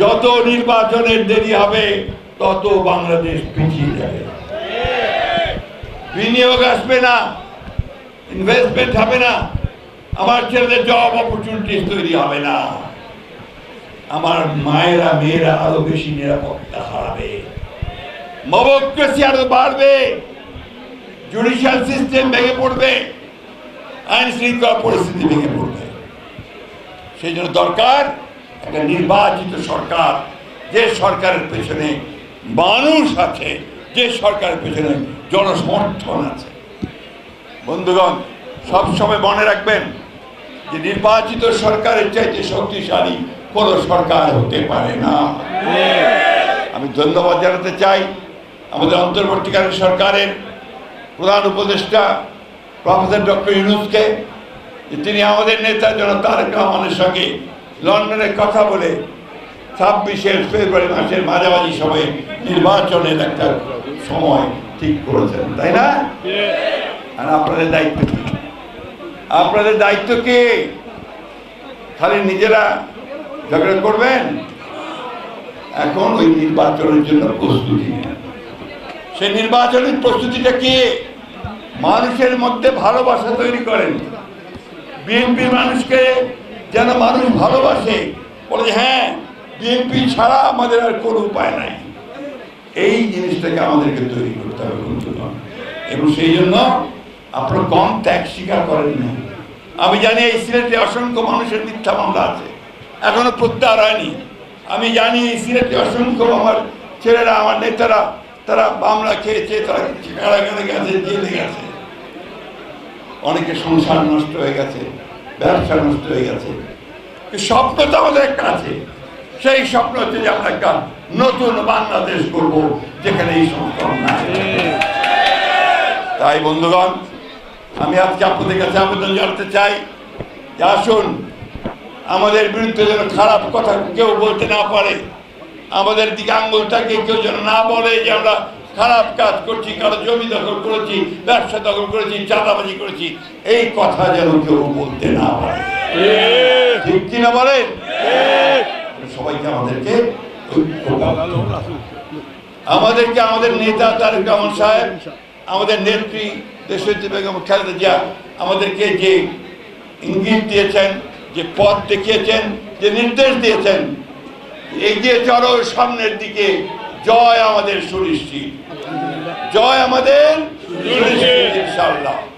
যত নির্বাচনের দেরি হবে, তত বাংলাদেশ পিছিয়ে যাবে। বিনিয়োগ আসবে না ইনভেস্টমেন্ট হবে না, আমার ছেলেদের জব অপরচুনিটিস তৈরি হবে না। আমার মায়েরা, মেয়েরা আরও বেশি নিরাপত্তা হারাবে। মবক্রেসি আরও বাড়বে জুডিশিয়াল সিস্টেম ভেঙে পড়বে আইন শৃঙ্খলা পরিস্থিতি ভেঙে পড়বে। সেই জন্য দরকার একটা নির্বাচিত সরকার, যে সরকারের পেছনে মানুষ আছে, যে সরকারের পেছনে জনসমর্থন আছে। বন্ধুগণ, সবসময় মনে রাখবেন যে নির্বাচিত সরকারের চাইতে শক্তিশালী কোন সরকার হতে পারে না। আমি ধন্যবাদ জানাতে চাই আমাদের অন্তর্বর্তীকালীন সরকারের প্রধান উপদেষ্টা, প্রফেসর ডক্টর ইউনুসকে তিনি আমাদের নেতা জন তারেক রহমানের সঙ্গে লন্ডনে কথা বলে ছাব্বিশের ফেব্রুয়ারি মাসের মাঝামাঝি সময়ে নির্বাচনের একটা সময় ঠিক করেছেন, তাই না? আর আপনাদের দায়িত্ব কি? আপনাদের দায়িত্ব কি? খালি নিজেরা ঝগড়া করবেন? এখন ওই নির্বাচনের জন্য প্রস্তুতি। সেই নির্বাচনের প্রস্তুতিটা কি? মানুষের মধ্যে ভালোবাসা তৈরি করেন। বিএনপি মানুষকে যেন মানুষ ভালোবাসে, বলে হ্যাঁ বিএনপি ছাড়া আমাদের আর কোনো উপায় নাই। এই জিনিসটাকে আমাদেরকে তৈরি করতে হবে বন্ধুগণ। এবং সেই জন্য আপনার কম ত্যাগ স্বীকার করেন না। আমি জানি এই সিলেটে অসংখ্য মানুষের মিথ্যা মামলা আছে। এখনও প্রত্যাহার হয়নি। আমি জানি এই সিলেটে অসংখ্য আমার ছেলেরা, আমার নেতারা, তারা মামলা খেয়েছে, তারা কারাগারে গেছে, জেলে গেছে। অনেকে সংসার নষ্ট হয়ে গেছে। ব্যবসা নষ্ট হয়ে গেছে। স্বপ্ন তো আমাদের একটা আছে। সেই স্বপ্ন হচ্ছে যে আমরা একটা নতুন বাংলাদেশ করব যেখানে এই তাই বন্ধুগণ, আমি আজকে আপনাদের কাছে আবেদন জানাতে চাই যে আসুন, আমাদের বিরুদ্ধে যেন খারাপ কথা কেউ বলতে না পারে। আমাদের দিকে আঙ্গুলটাকে কেউ যেন না বলে যে আমরা খারাপ কাজ করছি, কারও জমি দখল করেছি, ব্যবসা দখল করেছি, চাঁদাবাজি করেছি, এই কথা যেন কেউ বলতে না পারে ঠিক কিনা বলেন সবাইকে আমাদেরকে। আমাদেরকে আমাদের নেতা তারেক রহমান সাহেব, আমাদের নেত্রী দেশনেত্রী বেগম খালেদা জিয়া, আমাদেরকে যে ইঙ্গিত দিয়েছেন, যে পথ দেখিয়েছেন, যে নির্দেশ দিয়েছেন, এগিয়ে চলো, সামনের দিকে জয় আমাদের সুনিশ্চিত। জয় আমাদের সুনিশ্চিত ইনশাআল্লাহ।